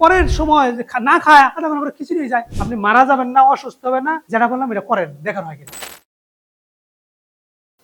পরের সময় না খায় ঘণ্টা পরে খিচুড়ি হয়ে যায়। আপনি মারা যাবেন না, অসুস্থ হবে না, যেটা বললাম এটা করেন, দেখানো হয় কিনা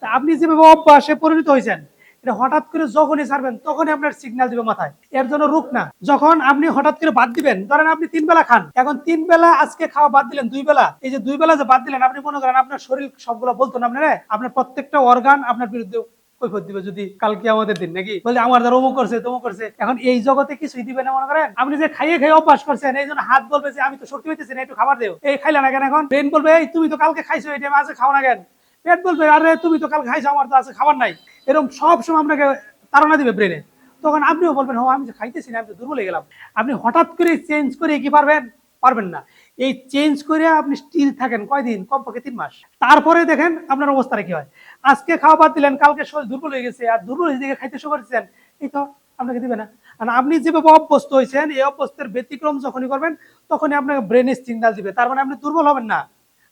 আপনি যেভাবে অভ্যাসে পরিণত হয়েছেন, এটা হঠাৎ করে যখনই ছাড়বেন, তখনই আপনার সিগন্যাল দিবে মাথায়। এর জন্য রুখ না। যখন আপনি হঠাৎ করে বাদ দিবেন, ধরেন আপনি তিন বেলা খান, এখন তিন বেলা আজকে খাওয়া বাদ দিলেন দুই বেলা। এই যে দুই বেলা যে বাদ দিলেন, আপনি মনে করেন আপনার শরীর সবগুলো বলতো না আপনার প্রত্যেকটা অর্গান আপনার বিরুদ্ধে কৈফত দিবে যদি কালকে আমাদের দিন, নাকি? বলে, আমার দ্বারা অমুক করছে, তমুক করছে। এখন এই জগতে কিছুই দিবে না, মনে করেন? আপনি যে খাইয়ে খাইয়ে অভ্যাস করছেন, এই জন্য হাত বলবে যে, আমি তো শক্তি পাইতেছি না, একটু খাবার দেও। এই খাইলে না কেন এখন? ব্রেন বলবে, এই, তুমি তো কালকে খাইছো আজকে খাও না কেন? পেট বলবে, আরে, তুমি তো কালকে খাইছো, আমার তো আছে খাবার নাই। এরকম সব সময় আপনাকে তাড়না দিবে ব্রেনে। তখন আপনিও বলবেন ও আমি খাইতেছি না, আমি তো দুর্বল হয়ে গেলাম। আপনি হঠাৎ করে চেঞ্জ করে কি পারবেন? পারবেন না। এই চেঞ্জ করে আপনি স্টিল থাকেন কয়দিন? কমপক্ষে তিন মাস। তারপরে দেখেন আপনার অবস্থাটা কি হয়। আজকে খাওয়া বাদ দিলেন, কালকে শরীর দুর্বল হয়ে গেছে, আর দুর্বল হয়ে খাইতে শুরু করেছেন, এই তো আপনাকে দিবে না। আর আপনি যেভাবে অভ্যস্ত হয়েছেন, এই অভ্যস্তের ব্যতিক্রম যখনই করবেন, তখনই আপনাকে ব্রেনের সিগন্যাল দিবে। তার মানে আপনি দুর্বল হবেন না,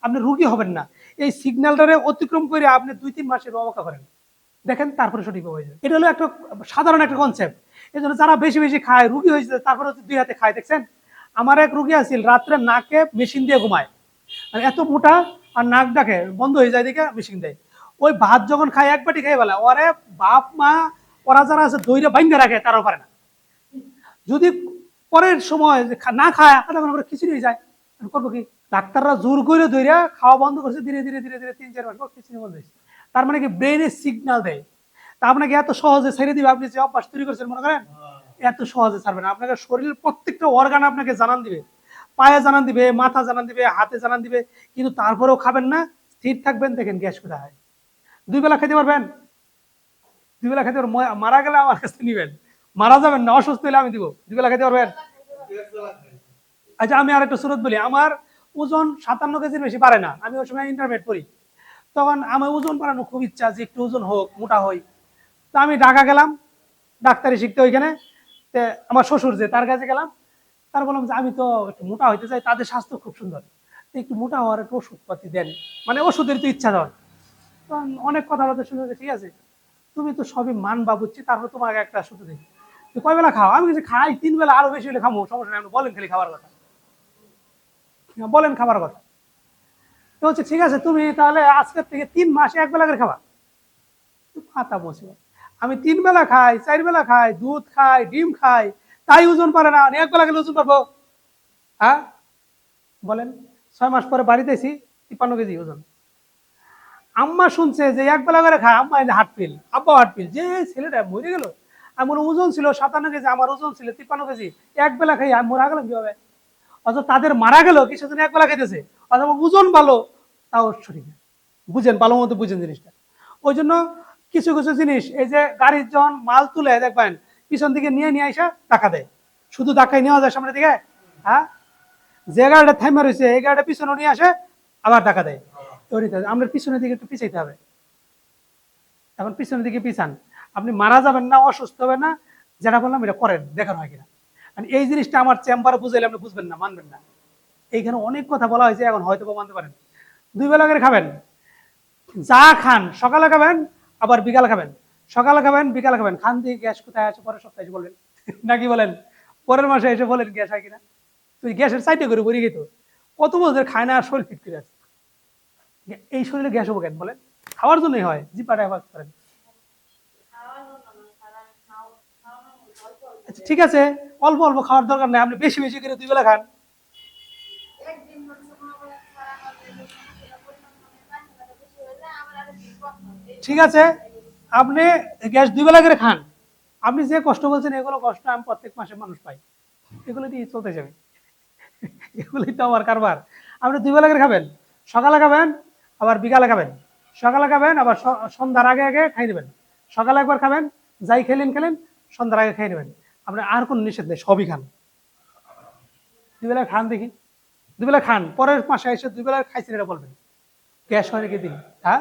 আপনি রুগী হবেন না। এই সিগন্যালটারে অতিক্রম করে আপনি দুই তিন মাসের অবকা করেন। দেখেন তারপরে সঠিক হয়ে যাবে। এটা হলো একটা সাধারণ একটা কনসেপ্ট এই যারা বেশি বেশি খায়, রুগী হয়েছে, তারপরে দুই হাতে খায়, দেখছেন? আমার এক রুগী আছিল, রাত্রে নাকে মেশিন দিয়ে ঘুমায়। আর এত মোটা আর নাক ডাকে, বন্ধ হয়ে যায় দেখে মেশিন দেয়। ওই ভাত যখন খায়, এক বাটি খাই বলে, ওরে বাপ মা, ওরা যারা আছে, দইরে বাইন্দে রাখে তারাও পারে না। যদি পরের সময় না খায় ঘণ্টা পরে খিচুড়ি হয়ে যায়। করব কি? ডাক্তাররা জোর করে ধরে খাওয়া বন্ধ করছে, ধীরে ধীরে ধীরে ধীরে তিন, চার মাস পর খিচুড়ি বন্ধ হয়েছে। তার মানে কি? ব্রেনে সিগন্যাল দেয়। তা আপনাকে এত সহজে ছেড়ে দিবে, আপনি যে অভ্যাস তৈরি করছেন, মনে করেন? এত সহজে ছাড়বে না। আপনাকে শরীরের প্রত্যেকটা অর্গান আপনাকে জানান দিবে। পায়ে জানান দিবে, মাথা জানান দিবে, হাতে জানান দিবে, কিন্তু তারপরেও খাবেন না, স্থির থাকবেন, দেখেন গ্যাস কোথায় হয়। দুই বেলা খেতে পারবেন? দুই বেলা খেতে পারবেন? মারা গেলে আমার কাছে নিবেন। মারা যাবেন না, অসুস্থ হলে আমি দিব। দুই বেলা খেতে পারবেন? আচ্ছা আমি আর একটা সুরত বলি। আমার ওজন সাতান্ন কেজির বেশি পারে না। আমি ওই সময় ইন্টারমিডিয়েট পড়ি। তখন আমার ওজন বাড়ানো খুব ইচ্ছা যে একটু ওজন হোক, মোটা হই। তা আমি ঢাকা গেলাম, ডাক্তারি শিখতে ওইখানে। আমার শ্বশুর যে তার কাছে গেলাম, তার বললাম যে, আমি তো একটু মোটা হইতে চাই, তাদের স্বাস্থ্য খুব সুন্দর। একটু মোটা হওয়ার একটা ওষুধপাতি দেন। মানে ওষুধের তো ইচ্ছা তখন অনেক কথাবার্তা শুনে ঠিক আছে, তুমি তো সবই মান বা বুঝছি তারপর তোমাকে একটা শুধু দেখি কয় বেলা খাও? আমি কিছু খাই, তিন বেলা আরও বেশি হলে খামো, সমস্যা নেই, বলেন খালি খাবার কথা। বলেন খাবার কথা। তো হচ্ছে ঠিক আছে, তুমি তাহলে আজকের থেকে তিন মাস এক বেলা করে খাবা। মাথা বসে আমি তিন বেলা খাই, চার বেলা খাই, দুধ খাই, ডিম খাই, তাই ওজন পারে না এক বেলা গেলে ওজন পারব হ্যাঁ? বলেন, ছয় মাস পরে বাড়িতে এসি, তিপ্পান্ন কেজি ওজন। আম্মা শুনছে যে এক বেলা করে খায়, আম্মা হাট পিল, আব্বা হাট পিল, যে ছেলেটা মরে গেল আমার ওজন ছিল সাতান্ন কেজি, আমার ওজন ছিল তিপ্পান্ন কেজি, এক বেলা খাই আমি মরা গেলাম কীভাবে? অথচ তাদের মারা গেল, কিছুদিন এক বেলা খাইতেছে অথবা ওজন ভালো, তাও না। বুঝেন, ভালো মতো বুঝেন জিনিসটা। ওই জন্য কিছু কিছু জিনিস, এই যে গাড়ির যখন মাল তুলে, দেখবেন পিছন দিকে নিয়ে নিয়ে আসা টাকা দেয়। শুধু টাকায় নেওয়া যায় সামনের দিকে? হ্যাঁ? যে গাড়িটা থাইমা রয়েছে, এই গাড়িটা পিছনে নিয়ে আসে, আবার টাকা দেয়। আমরা পিছনের দিকে একটু পিছাইতে হবে। এখন পিছনের দিকে পিছান। আপনি মারা যাবেন না, অসুস্থ হবেন না, যেটা বললাম এটা করেন দেখানো হয় কিনা। এই জিনিসটা আমার চেম্বারে বুঝাইলে আপনি বুঝবেন না, মানবেন না। এইখানে অনেক কথা বলা হয়েছে, এখন হয়তো মানতে পারেন। দুই বেলা করে খাবেন। যা খান, সকালে খাবেন আবার বিকাল খাবেন। সকালে খাবেন বিকালে খাবেন। খান দিয়ে গ্যাস কোথায় আছে? পরের সপ্তাহে এসে বলবেন। নাকি বলেন পরের মাসে এসে বলেন গ্যাস হয় কিনা? তুই গ্যাসের সাইডে করে বলি গেতো কত বছর খায় না আর শরীর ফিট করে আছে? এই শরীরে গ্যাস হব কেন বলেন? খাওয়ার জন্যই হয় জিপাটা আবার করেন। আচ্ছা, ঠিক আছে অল্প অল্প খাওয়ার দরকার নেই আপনি বেশি বেশি করে দুই বেলা খান। ঠিক আছে? আপনি গ্যাস দুই বেলা করে খান। আপনি যে কষ্ট বলছেন, এগুলো কষ্ট আমি প্রত্যেক মাসে মানুষ পাই। এগুলো দিয়ে চলতে যাবে। এগুলোই তো আমার কারবার। আপনি দুই বেলা করে খাবেন। সকালে খাবেন, আবার বিকালে খাবেন। সকালে খাবেন, আবার সন্ধ্যার আগে আগে খাই দেবেন সকালে একবার খাবেন, যাই খেলেন খেলেন, সন্ধ্যার আগে খাই নেবেন। আপনি আর কোনো নিষেধ নেই, সবই খান। দুবেলা খান দেখি। দুবেলা খান, পরের মাসে এসে দুবেলা খাইছেন এটা বলবেন। গ্যাস হয় নাকি দিন? হ্যাঁ?